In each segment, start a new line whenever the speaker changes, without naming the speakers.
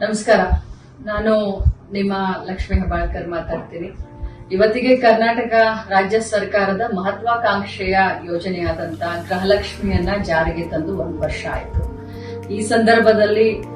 ನಮಸ್ಕಾರ. ನಾನು ನಿಮ್ಮ ಲಕ್ಷ್ಮೀ ಹೆಬ್ಬಾಳ್ಕರ್ ಮಾತಾಡ್ತೀನಿ. ಇವತ್ತಿಗೆ ಕರ್ನಾಟಕ ರಾಜ್ಯ ಸರ್ಕಾರದ ಮಹತ್ವಾಕಾಂಕ್ಷೆಯ ಯೋಜನೆಯಾದಂತಹ ಗೃಹಲಕ್ಷ್ಮಿಯನ್ನ ಜಾರಿಗೆ ತಂದು ಒಂದು ವರ್ಷ ಆಯಿತು. ಈ ಸಂದರ್ಭದಲ್ಲಿ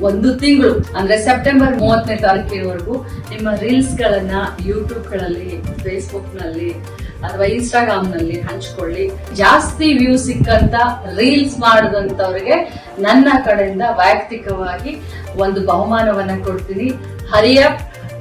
ಒಂದು ತಿಂಗಳು, ಅಂದ್ರೆ ಸೆಪ್ಟೆಂಬರ್ ಮೂವತ್ತನೇ ತಾರೀಕಿನವರೆಗೂ ನಿಮ್ಮ ರೀಲ್ಸ್ ಗಳನ್ನ ಯೂಟ್ಯೂಬ್ಗಳಲ್ಲಿ ಫೇಸ್ಬುಕ್ನಲ್ಲಿ ಅಥವಾ ಇನ್ಸ್ಟಾಗ್ರಾಮ್ನಲ್ಲಿ ಹಂಚ್ಕೊಳ್ಳಿ. ಜಾಸ್ತಿ ವ್ಯೂ ಸಿಕ್ಕಂತ ರೀಲ್ಸ್ ಮಾಡಿದಂತವ್ರಿಗೆ ನನ್ನ ಕಡೆಯಿಂದ ವೈಯಕ್ತಿಕವಾಗಿ ಒಂದು ಬಹುಮಾನವನ್ನ ಕೊಡ್ತೀನಿ. ಹರಿಯಪ್